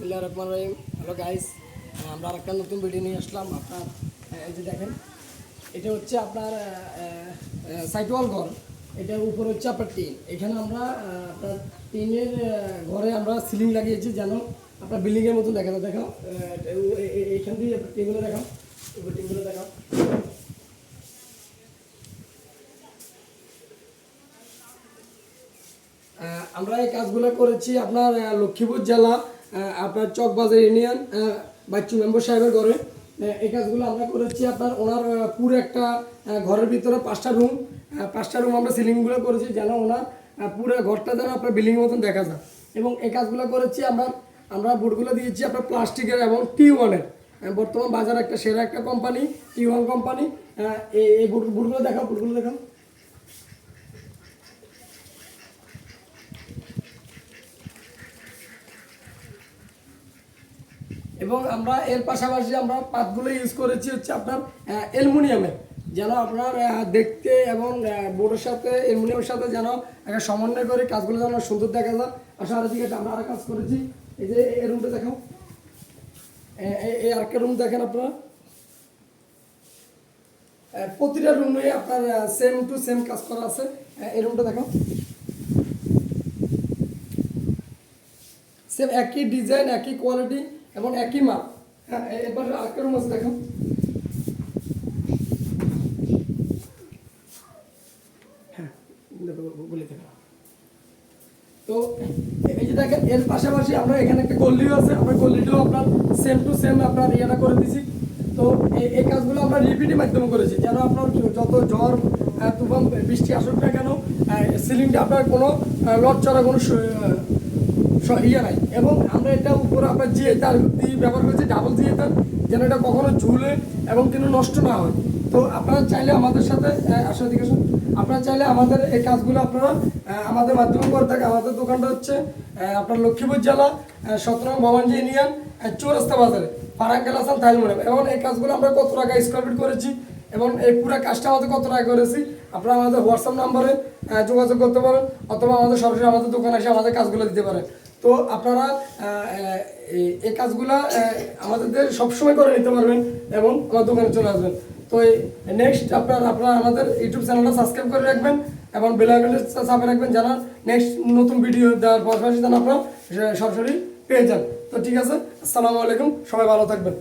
বিসমিল্লাহ রহমান রহিম। Hello guys আমরা আর একটা নতুন ভিডিও নিয়ে আসলাম। আপনার এই যে দেখেন, এটা হচ্ছে আপনার সাইটওয়াল ঘর। এটার উপর হচ্ছে আপনার টিন। এখানে আমরা আপনার টিনের ঘরে আমরা সিলিং লাগিয়েছি যেন আপনার বিল্ডিংয়ের মতন দেখা এ- এইখান দিয়ে টিনগুলো দেখাও। উপর টিনগুলো দেখাও। আমরা এই কাজগুলো করেছি আপনার লক্ষ্মীপুর জেলা। আপনার চকবাজার ইউনিয়ন বাচ্চু মেম্বার সাহেবের ঘরে। এই কাজগুলো আমরা করেছি, আপনার ওনার পুরো একটা ঘরের ভিতরে পাঁচটা রুম পাঁচটা রুম আমরা সিলিংগুলো করেছি যেন ওনার পুরো ঘরটা যেন আপনার বিল্ডিং মতন দেখা যায়। এবং এই কাজগুলো করেছি, আমরা আমরা বোর্ডগুলো দিয়েছি আপনার প্লাস্টিকের এবং টি ওয়ানের বর্তমান বাজারে একটা সেরা একটা কোম্পানি টি ওয়ান কোম্পানি এই বুটগুলো দেখাও বুটগুলো দেখাও। এবং আমরা এর পাশাপাশি আমরা পাতগুলো ইউজ করেছি হচ্ছে আপনার অ্যালুমিনিয়ামের। যেন আপনার দেখতে এবং বোর্ডের সাথে, অ্যালুমিনিয়ামের সাথে যেন একটা সমন্বয় করে কাজগুলো যেন সুন্দর দেখা যায়। আসলে আর দিকে আমরা আরও কাজ করেছি। এই যে এই রুমটা দেখাও। এই আরেকটা রুম দেখেন আপনারা। প্রতিটা রুমে আপনার সেম টু সেম কাজ করা আছে। এই রুমটা দেখাও। সেম একই ডিজাইন একই কোয়ালিটি এবং একই মাপ। হ্যাঁ এবার আরেকটা রুম আছে দেখো। তো এই যে দেখেন, এর পাশাপাশি আমরা এখানে একটা গল্লিও আছে, আমরা গল্লিটাও আপনার সেম টু সেম আপনার ইয়েটা করে দিছি। তো এই- কাজগুলো আমরা রিপিটের মাধ্যমে করেছি, যেন আপনার যত ঝড় তুফান, বৃষ্টি আসুক না কেন সিলিংটা আপনার কোনো লট চড়া কোনো ইয়ে নাই। এবং আমরা এটা উপরে আপনার জিয়ে তার দিয়ে ব্যবহার করেছি ডাবল জিয়ে তার, যেন এটা কখনো ঝুলে এবং কিন্তু নষ্ট না হয়। তো আপনারা চাইলে আমাদের সাথে আসলে দিকে আপনারা চাইলে আমাদের এই কাজগুলো আপনারা আমাদের মাধ্যমে করে থাকে আমাদের দোকানটা হচ্ছে আপনার লক্ষ্মীপুর জেলা সতেরো ভবানজি ইউনিয়ন চৌরাস্তা বাজারে ফারাঙ্কেল হাসান থাইলমোড়ে এবং এই কাজগুলো আমরা কত টাকা স্কোয়ার ফিট করেছি এবং এই পুরো কাজটা আমাদের কত টাকা করেছি আপনারা আমাদের হোয়াটসঅ্যাপ নাম্বারে যোগাযোগ করতে পারেন অথবা আমাদের সরাসরি আমাদের দোকানে এসে আমাদের কাজগুলো দিতে পারেন। তো আপনারা এই- কাজগুলো আমাদের সব সবসময় করে নিতে পারবেন এবং আমার দোকানে চলে আসবেন। তো নেক্সট আপনার, আপনারা আমাদের ইউটিউব চ্যানেলটা সাবস্ক্রাইব করে রাখবেন এবং বেলাইকনটা চাপে রাখবেন যারা নেক্সট নতুন ভিডিও দেওয়ার পাশাপাশি যেন আপনারা সরাসরি পেয়ে যান। তো ঠিক আছে, আসসালামু আলাইকুম, সবাই ভালো থাকবেন।